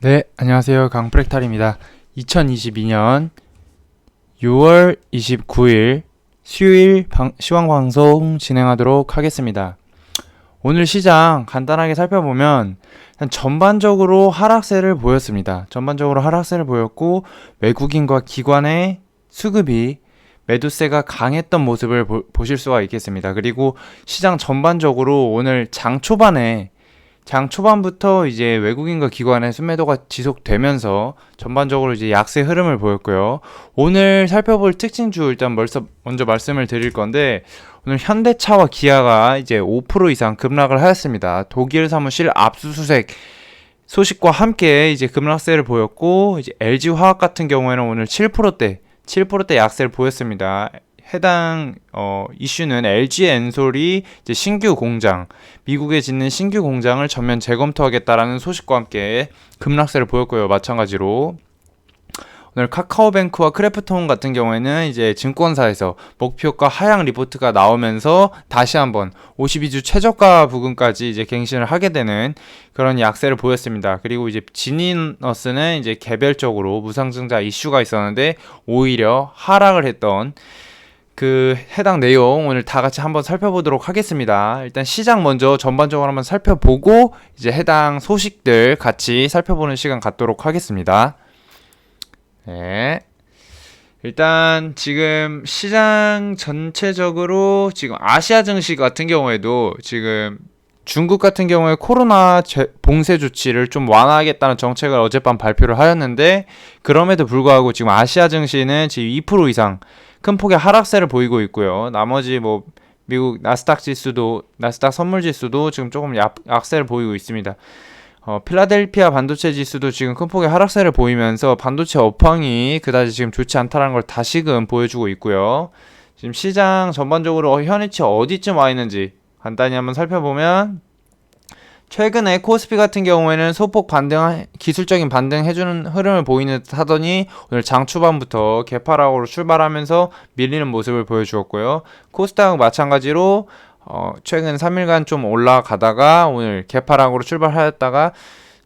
네, 안녕하세요. 강프렉탈입니다. 2022년 6월 29일 수요일 방, 시황방송 진행하도록 하겠습니다. 오늘 시장 간단하게 살펴보면 전반적으로 하락세를 보였습니다. 전반적으로 하락세를 보였고 외국인과 기관의 수급이 매도세가 강했던 모습을 보, 보실 수가 있겠습니다. 그리고 시장 전반적으로 오늘 장 초반에 장 초반부터 이제 외국인과 기관의 순매도가 지속되면서 전반적으로 이제 약세 흐름을 보였고요. 오늘 살펴볼 특징주 일단 먼저 먼저 말씀을 드릴 건데 오늘 현대차와 기아가 이제 5% 이상 급락을 하였습니다. 독일 사무실 압수수색 소식과 함께 이제 급락세를 보였고 이제 LG 화학 같은 경우에는 오늘 7%대 7%대 약세를 보였습니다. 해당 어, 이슈는 LG 엔솔이 신규 공장, 미국에 짓는 신규 공장을 전면 재검토하겠다라는 소식과 함께 급락세를 보였고요. 마찬가지로 오늘 카카오뱅크와 크래프톤 같은 경우에는 이제 증권사에서 목표가 하향 리포트가 나오면서 다시 한번 52주 최저가 부근까지 이제 갱신을 하게 되는 그런 약세를 보였습니다. 그리고 이제 지니너스는 이제 개별적으로 무상증자 이슈가 있었는데 오히려 하락을 했던 그 해당 내용 오늘 다 같이 한번 살펴보도록 하겠습니다. 일단 시장 먼저 전반적으로 한번 살펴보고 이제 해당 소식들 같이 살펴보는 시간 갖도록 하겠습니다. 네. 일단 지금 시장 전체적으로 지금 아시아 증시 같은 경우에도 지금 중국 같은 경우에 코로나 봉쇄 조치를 좀 완화하겠다는 정책을 어젯밤 발표를 하였는데 그럼에도 불구하고 지금 아시아 증시는 지금 2% 이상 큰 폭의 하락세를 보이고 있고요. 나머지 뭐 미국 나스닥 지수도 나스닥 선물 지수도 지금 조금 약, 약세를 보이고 있습니다. 어, 필라델피아 반도체 지수도 지금 큰 폭의 하락세를 보이면서 반도체 업황이 그다지 지금 좋지 않다는 걸 다시금 보여주고 있고요. 지금 시장 전반적으로 현위치 어디쯤 와 있는지 간단히 한번 살펴보면 최근에 코스피 같은 경우에는 소폭 반등, 기술적인 반등 해주는 흐름을 보이는 듯 하더니 오늘 장 초반부터 개파락으로 출발하면서 밀리는 모습을 보여주었고요. 코스닥 마찬가지로 어, 최근 3일간 좀 올라가다가 오늘 개파락으로 출발하였다가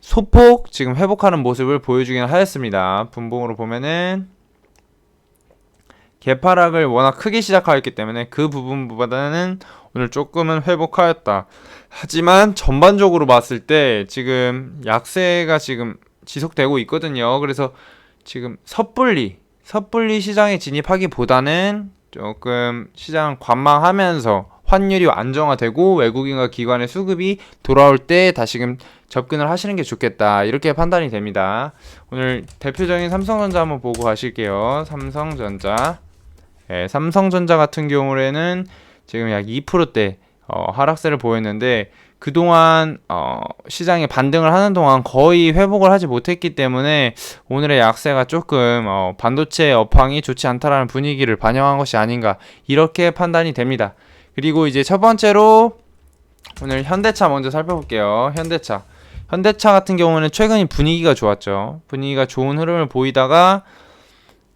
소폭 지금 회복하는 모습을 보여주긴 하였습니다. 분봉으로 보면은 개파락을 워낙 크게 시작하였기 때문에 그 부분보다는 오늘 조금은 회복하였다. 하지만 전반적으로 봤을 때 지금 약세가 지금 지속되고 있거든요. 그래서 지금 섣불리 섣불리 시장에 진입하기보다는 조금 시장 관망하면서 환율이 안정화되고 외국인과 기관의 수급이 돌아올 때 다시금 접근을 하시는 게 좋겠다 이렇게 판단이 됩니다. 오늘 대표적인 삼성전자 한번 보고 가실게요. 삼성전자 네, 삼성전자 같은 경우에는 지금 약 2%대 어, 하락세를 보였는데 그동안 어, 시장이 반등을 하는 동안 거의 회복을 하지 못했기 때문에 오늘의 약세가 조금 어, 반도체 업황이 좋지 않다라는 분위기를 반영한 것이 아닌가 이렇게 판단이 됩니다. 그리고 이제 첫 번째로 오늘 현대차 먼저 살펴볼게요. 현대차. 현대차 같은 경우는 최근 분위기가 좋았죠. 분위기가 좋은 흐름을 보이다가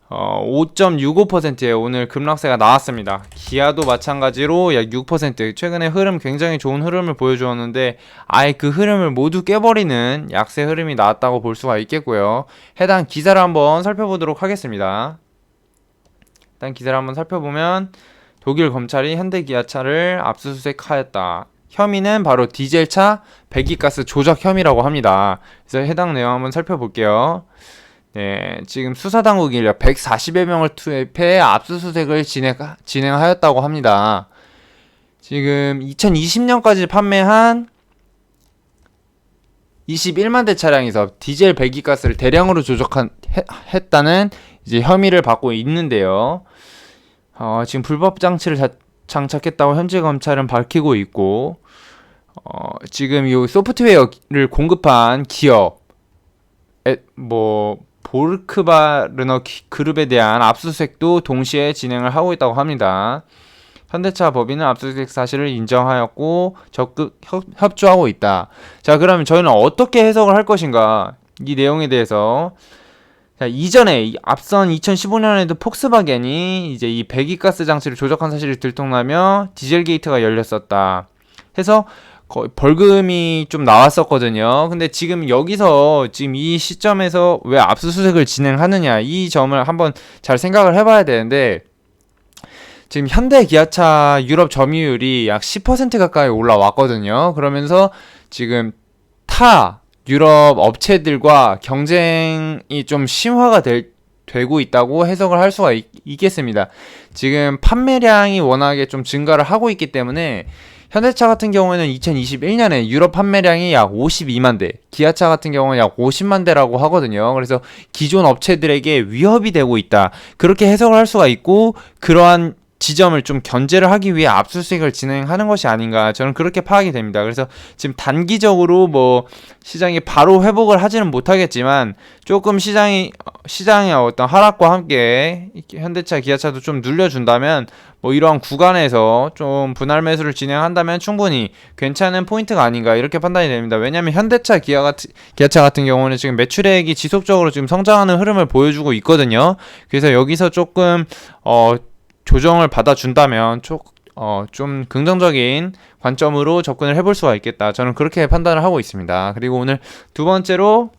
어, 5.65%에 오늘 급락세가 나왔습니다. 기아도 마찬가지로 약 6% 최근에 흐름 굉장히 좋은 흐름을 보여주었는데 아예 그 흐름을 모두 깨버리는 약세 흐름이 나왔다고 볼 수가 있겠고요. 해당 기사를 한번 살펴보도록 하겠습니다. 일단 기사를 한번 살펴보면 독일 검찰이 현대기아차를 압수수색하였다. 혐의는 바로 디젤차 배기가스 조작 혐의라고 합니다. 그래서 해당 내용 한번 살펴볼게요. 네, 지금 수사당국이 140여 명을 투입해 압수수색을 진행, 진행하였다고 합니다. 지금 2020년까지 판매한 21만 대 차량에서 디젤 배기가스를 대량으로 조작한 했다는 이제 혐의를 받고 있는데요. 어, 지금 불법 장치를 자, 장착했다고 현재 검찰은 밝히고 있고 어, 지금 이 소프트웨어를 공급한 기업 에, 뭐 보르크바르너 그룹에 대한 압수수색도 동시에 진행을 하고 있다고 합니다. 현대차 법인은 압수수색 사실을 인정하였고 적극 협, 조하고 있다. 자, 그러면 저희는 어떻게 해석을 할 것인가? 이 내용에 대해서 자, 이전에 앞선 2015년에도 폭스바겐이 이제 이 배기가스 장치를 조작한 사실이 들통나며 디젤 게이트가 열렸었다. 해서 거의 벌금이 좀 나왔었거든요. 근데 지금 여기서 지금 이 시점에서 왜 압수수색을 진행하느냐 이 점을 한번 잘 생각을 해봐야 되는데 지금 현대 기아차 유럽 점유율이 약 10% 가까이 올라왔거든요. 그러면서 지금 타 유럽 업체들과 경쟁이 좀 심화가 될, 되고 있다고 해석을 할 수가 있, 있겠습니다. 지금 판매량이 워낙에 좀 증가를 하고 있기 때문에 현대차 같은 경우에는 2021년에 유럽 판매량이 약 52만 대, 기아차 같은 경우는 약 50만 대라고 하거든요. 그래서 기존 업체들에게 위협이 되고 있다. 그렇게 해석을 할 수가 있고 그러한 지점을 좀 견제를 하기 위해 압수수색을 진행하는 것이 아닌가 저는 그렇게 파악이 됩니다. 그래서 지금 단기적으로 뭐 시장이 바로 회복을 하지는 못하겠지만 조금 시장이 시장의 어떤 하락과 함께 현대차, 기아차도 좀 눌려준다면 뭐 이러한 구간에서 좀 분할 매수를 진행한다면 충분히 괜찮은 포인트가 아닌가 이렇게 판단이 됩니다. 왜냐하면 현대차, 기아 같은 기아차 같은 경우는 지금 매출액이 지속적으로 지금 성장하는 흐름을 보여주고 있거든요. 그래서 여기서 조금 어 조정을 받아준다면 조, 어, 좀 긍정적인 관점으로 접근을 해볼 수가 있겠다. 저는 그렇게 판단을 하고 있습니다. 그리고 오늘 두 번째로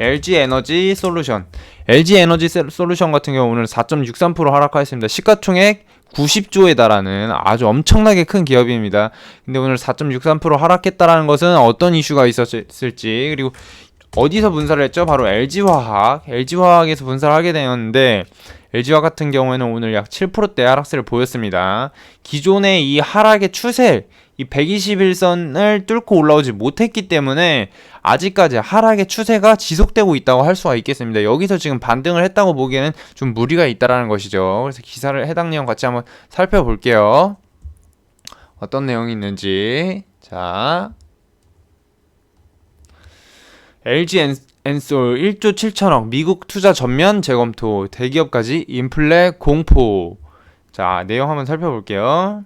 LG 에너지 솔루션. LG 에너지 솔루션 같은 경우 오늘 4.63% 하락하였습니다. 시가총액 90조에 달하는 아주 엄청나게 큰 기업입니다. 근데 오늘 4.63% 하락했다라는 것은 어떤 이슈가 있었을지 그리고 어디서 분사를 했죠? 바로 LG화학. LG화학에서 분사를 하게 되었는데 LG화 같은 경우에는 오늘 약 7%대 하락세를 보였습니다. 기존의 이 하락의 추세, 이 121선을 뚫고 올라오지 못했기 때문에 아직까지 하락의 추세가 지속되고 있다고 할 수가 있겠습니다. 여기서 지금 반등을 했다고 보기에는 좀 무리가 있다라는 것이죠. 그래서 기사를 해당 내용 같이 한번 살펴볼게요. 어떤 내용이 있는지. 자. LG 엔솔 1조 7천억 미국 투자 전면 재검토 대기업까지 인플레 공포. 자 내용 한번 살펴볼게요.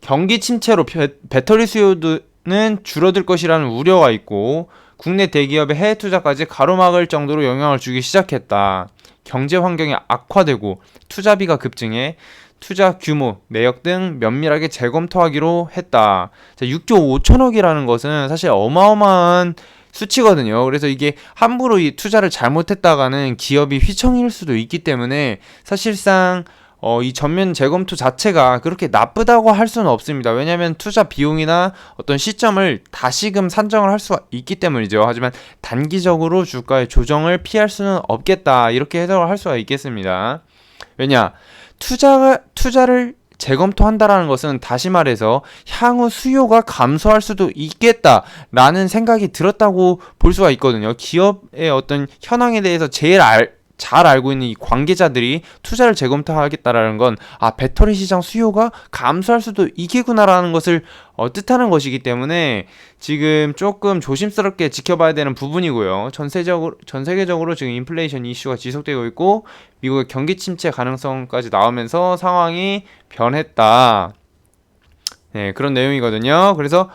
경기 침체로 배, 배터리 수요는 줄어들 것이라는 우려가 있고 국내 대기업의 해외 투자까지 가로막을 정도로 영향을 주기 시작했다. 경제 환경이 악화되고 투자비가 급증해 투자 규모, 내역 등 면밀하게 재검토하기로 했다. 자, 6조 5천억이라는 것은 사실 어마어마한 수치거든요. 그래서 이게 함부로 이 투자를 잘못했다가는 기업이 휘청일 수도 있기 때문에 사실상 어, 이 전면 재검토 자체가 그렇게 나쁘다고 할 수는 없습니다. 왜냐하면 투자 비용이나 어떤 시점을 다시금 산정을 할 수가 있기 때문이죠. 하지만 단기적으로 주가의 조정을 피할 수는 없겠다. 이렇게 해석을 할 수가 있겠습니다. 왜냐? 투자가, 투자를 재검토한다라는 것은 다시 말해서 향후 수요가 감소할 수도 있겠다라는 생각이 들었다고 볼 수가 있거든요. 기업의 어떤 현황에 대해서 제일 알, 잘 알고 있는 이 관계자들이 투자를 재검토하겠다라는 건 아 배터리 시장 수요가 감소할 수도 있겠구나라는 것을 어, 뜻하는 것이기 때문에 지금 조금 조심스럽게 지켜봐야 되는 부분이고요. 전세적으로 전 세계적으로 지금 인플레이션 이슈가 지속되고 있고 미국의 경기 침체 가능성까지 나오면서 상황이 변했다. 네, 그런 내용이거든요. 그래서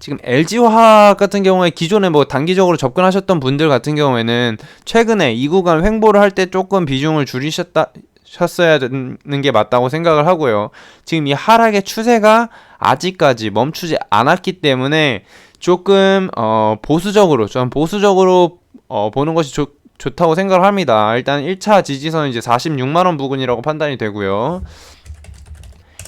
지금 LG화학 같은 경우에 기존에 뭐 단기적으로 접근하셨던 분들 같은 경우에는 최근에 이 구간 횡보를 할 때 조금 비중을 줄이셨다 셨어야 되는 게 맞다고 생각을 하고요. 지금 이 하락의 추세가 아직까지 멈추지 않았기 때문에 조금 어 보수적으로 좀 보수적으로 어 보는 것이 좋, 좋다고 생각을 합니다. 일단 1차 지지선은 이제 46만 원 부근이라고 판단이 되고요.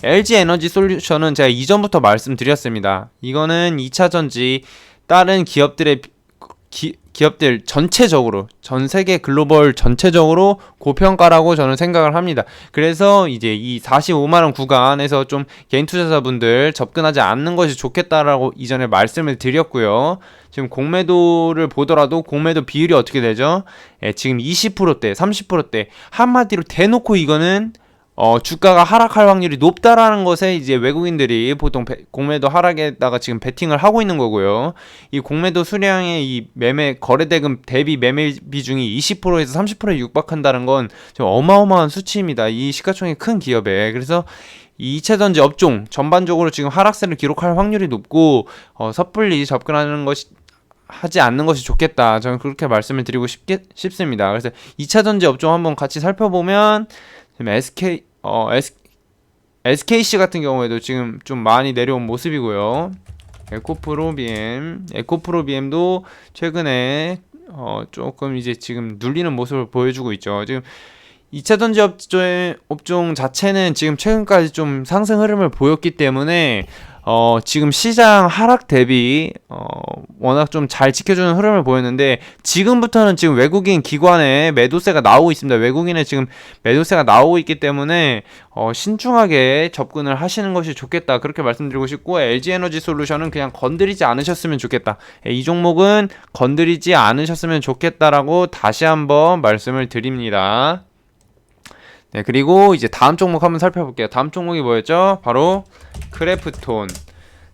LG 에너지 솔루션은 제가 이전부터 말씀드렸습니다. 이거는 2차 전지 다른 기업들의 기, 기업들 전체적으로 전 세계 글로벌 전체적으로 고평가라고 저는 생각을 합니다. 그래서 이제 이 45만 원 구간에서 좀 개인 투자자분들 접근하지 않는 것이 좋겠다라고 이전에 말씀을 드렸고요. 지금 공매도를 보더라도 공매도 비율이 어떻게 되죠? 예, 지금 20%대, 30%대 한마디로 대놓고 이거는 어, 주가가 하락할 확률이 높다라는 것에 이제 외국인들이 보통 배, 공매도 하락에다가 지금 베팅을 하고 있는 거고요. 이 공매도 수량의 이 매매 거래 대금 대비 매매 비중이 20%에서 30%에 육박한다는 건 좀 어마어마한 수치입니다. 이 시가총액 큰 기업에. 그래서 이 이체전지 업종 전반적으로 지금 하락세를 기록할 확률이 높고 어, 섣불리 접근하는 것이 하지 않는 것이 좋겠다. 저는 그렇게 말씀을 드리고 싶게, 싶습니다. 그래서 2차 전지 업종 한번 같이 살펴보면 SK 어 S SKC 같은 경우에도 지금 좀 많이 내려온 모습이고요. 에코프로 BM, 에코프로 BM도 최근에 어 조금 이제 지금 눌리는 모습을 보여주고 있죠. 지금 2차 전지 업종, 업종 자체는 지금 최근까지 좀 상승 흐름을 보였기 때문에 어, 지금 시장 하락 대비 어, 워낙 좀 잘 지켜주는 흐름을 보였는데 지금부터는 지금 외국인 기관에 매도세가 나오고 있습니다. 외국인의 지금 매도세가 나오고 있기 때문에 어, 신중하게 접근을 하시는 것이 좋겠다. 그렇게 말씀드리고 싶고 LG 에너지 솔루션은 그냥 건드리지 않으셨으면 좋겠다. 예, 이 종목은 건드리지 않으셨으면 좋겠다라고 다시 한번 말씀을 드립니다. 네, 그리고 이제 다음 종목 한번 살펴볼게요. 다음 종목이 뭐였죠? 바로 크래프톤.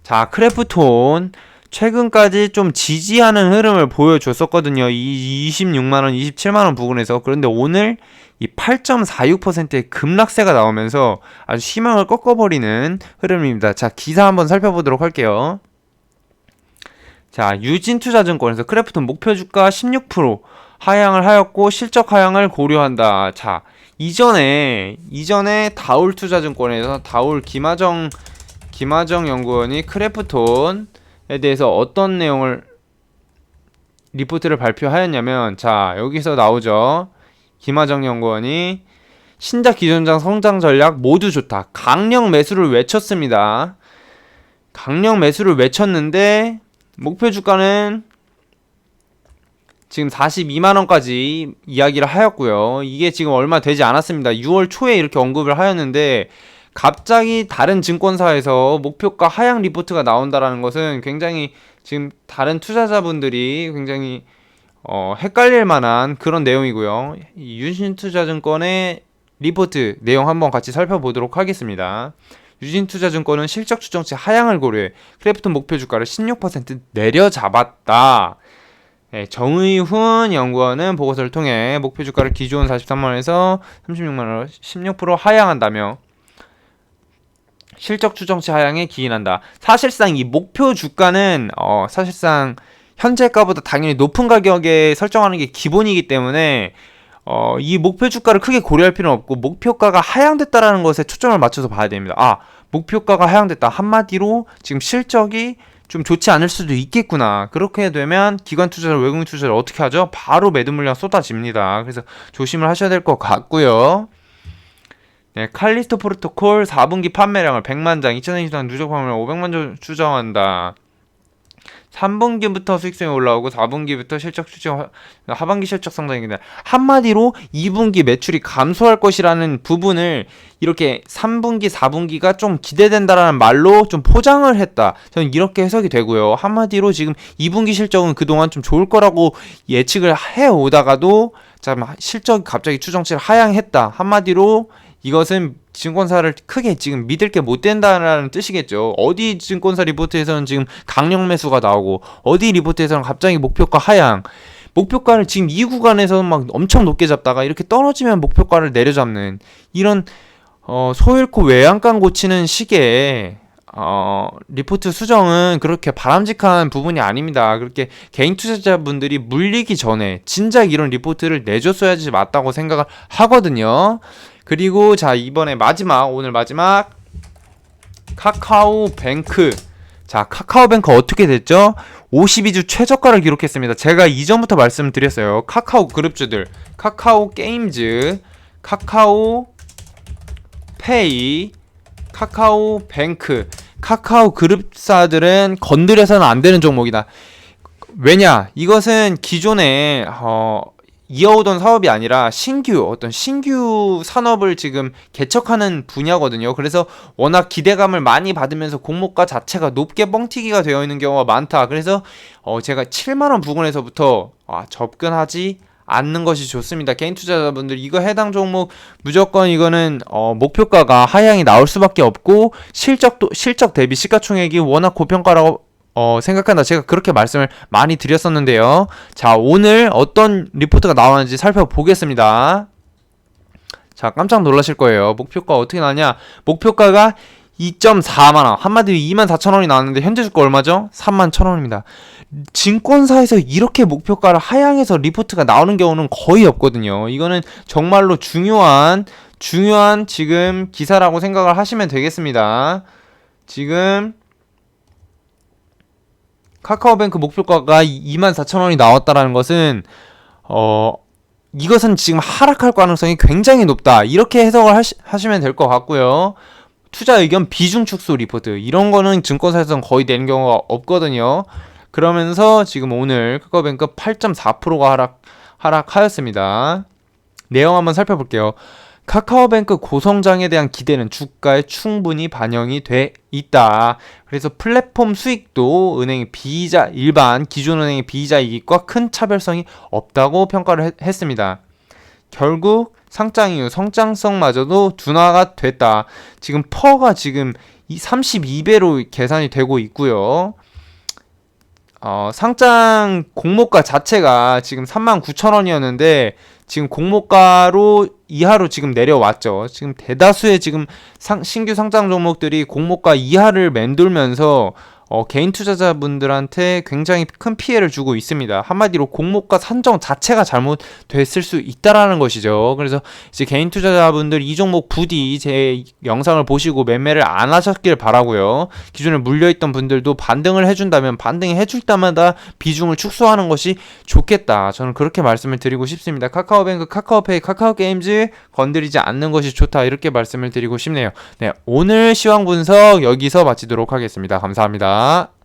자, 크래프톤. 최근까지 좀 지지하는 흐름을 보여줬었거든요. 이 26만원, 27만원 부근에서. 그런데 오늘 이 8.46%의 급락세가 나오면서 아주 희망을 꺾어버리는 흐름입니다. 자, 기사 한번 살펴보도록 할게요. 자, 유진투자증권에서 크래프톤 목표 주가 16% 하향을 하였고 실적 하향을 고려한다. 자, 이전에 이전에 다울 투자증권에서 다울 김하정 김하정 연구원이 크래프톤에 대해서 어떤 내용을 리포트를 발표하였냐면 자 여기서 나오죠. 김하정 연구원이 신작 기존장 성장 전략 모두 좋다. 강력 매수를 외쳤습니다. 강력 매수를 외쳤는데 목표 주가는 지금 42만원까지 이야기를 하였고요. 이게 지금 얼마 되지 않았습니다. 6월 초에 이렇게 언급을 하였는데, 갑자기 다른 증권사에서 목표가 하향 리포트가 나온다라는 것은 굉장히 지금 다른 투자자분들이 굉장히 어, 헷갈릴 만한 그런 내용이고요. 이 유신투자증권의 리포트 내용 한번 같이 살펴보도록 하겠습니다. 유진투자증권은 실적 추정치 하향을 고려해 크래프톤 목표 주가를 16% 내려잡았다. 네, 정의훈 연구원은 보고서를 통해 목표 주가를 기존 43만 원에서 36만 원으로 16% 하향한다며 실적 추정치 하향에 기인한다. 사실상 이 목표 주가는 어, 사실상 현재가보다 당연히 높은 가격에 설정하는 게 기본이기 때문에 어, 이 목표 주가를 크게 고려할 필요는 없고 목표가가 하향됐다라는 것에 초점을 맞춰서 봐야 됩니다. 아, 목표가가 하향됐다. 한마디로 지금 실적이 좀 좋지 않을 수도 있겠구나. 그렇게 되면 기관 투자를 외국인 투자를 어떻게 하죠? 바로 매도 물량 쏟아집니다. 그래서 조심을 하셔야 될 것 같고요. 네, 칼리스토 프로토콜 4분기 판매량을 100만 장, 2020년 누적 판매량 500만 장 추정한다. 3분기부터 수익성이 올라오고 4분기부터 실적 추정 하반기 실적 성장이다. 한마디로 2분기 매출이 감소할 것이라는 부분을 이렇게 3분기, 4분기가 좀 기대된다라는 말로 좀 포장을 했다. 저는 이렇게 해석이 되고요. 한마디로 지금 2분기 실적은 그동안 좀 좋을 거라고 예측을 해 오다가도 자 실적 갑자기 추정치를 하향했다. 한마디로 이것은 증권사를 크게 지금 믿을 게 못 된다는 뜻이겠죠. 어디 증권사 리포트에서는 지금 강력 매수가 나오고 어디 리포트에서는 갑자기 목표가 하향. 목표가를 지금 이 구간에서 막 엄청 높게 잡다가 이렇게 떨어지면 목표가를 내려잡는 이런 어, 소잃고 외양간 고치는 식의 어, 리포트 수정은 그렇게 바람직한 부분이 아닙니다. 그렇게 개인 투자자분들이 물리기 전에 진작 이런 리포트를 내줬어야지 맞다고 생각을 하거든요. 그리고 자 이번에 마지막 오늘 마지막 카카오뱅크 자 카카오뱅크 어떻게 됐죠? 52주 최저가를 기록했습니다. 제가 이전부터 말씀드렸어요. 카카오 그룹주들 카카오 게임즈 카카오 페이 카카오 뱅크 카카오 그룹사들은 건드려서는 안 되는 종목이다. 왜냐? 이것은 기존에 어 이어오던 사업이 아니라 신규 어떤 신규 산업을 지금 개척하는 분야거든요. 그래서 워낙 기대감을 많이 받으면서 공모가 자체가 높게 뻥튀기가 되어 있는 경우가 많다. 그래서 어 제가 7만 원 부근에서부터 아, 접근하지 않는 것이 좋습니다. 개인 투자자분들 이거 해당 종목 무조건 이거는 어, 목표가가 하향이 나올 수밖에 없고 실적도 실적 대비 시가총액이 워낙 고평가라고 어, 생각한다. 제가 그렇게 말씀을 많이 드렸었는데요. 자, 오늘 어떤 리포트가 나왔는지 살펴보겠습니다. 자, 깜짝 놀라실 거예요. 목표가 어떻게 나냐? 목표가가 2.4만원. 한마디로 24,000원이 나왔는데, 현재 주가 얼마죠? 31,000원입니다. 증권사에서 이렇게 목표가를 하향해서 리포트가 나오는 경우는 거의 없거든요. 이거는 정말로 중요한 중요한 지금 기사라고 생각을 하시면 되겠습니다. 지금 카카오뱅크 목표가가 24,000원이 나왔다라는 것은 어 이것은 지금 하락할 가능성이 굉장히 높다. 이렇게 해석을 하시, 하시면 될 것 같고요. 투자 의견 비중 축소 리포트 이런 거는 증권사에서는 거의 내는 경우가 없거든요. 그러면서 지금 오늘 카카오뱅크 8.4%가 하락 하락하였습니다. 내용 한번 살펴볼게요. 카카오뱅크 고성장에 대한 기대는 주가에 충분히 반영이 돼 있다. 그래서 플랫폼 수익도 은행의 비이자 일반 기존 은행의 비이자 이익과 큰 차별성이 없다고 평가를 했, 했습니다. 결국 상장 이후 성장성마저도 둔화가 됐다. 지금 퍼가 지금 이 32배로 계산이 되고 있고요. 어, 상장 공모가 자체가 지금 39,000원이었는데 지금 공모가로 이하로 지금 내려왔죠. 지금 대다수의 지금 상, 신규 상장 종목들이 공모가 이하를 맴돌면서 어, 개인 투자자분들한테 굉장히 큰 피해를 주고 있습니다. 한마디로 공모가 산정 자체가 잘못됐을 수 있다라는 것이죠. 그래서 이제 개인 투자자분들 이 종목 부디 제 영상을 보시고 매매를 안 하셨길 바라고요. 기존에 물려있던 분들도 반등을 해준다면 반등이 해줄 때마다 비중을 축소하는 것이 좋겠다. 저는 그렇게 말씀을 드리고 싶습니다. 카카오뱅크, 카카오페이, 카카오게임즈 건드리지 않는 것이 좋다. 이렇게 말씀을 드리고 싶네요. 네, 오늘 시황 분석 여기서 마치도록 하겠습니다. 감사합니다.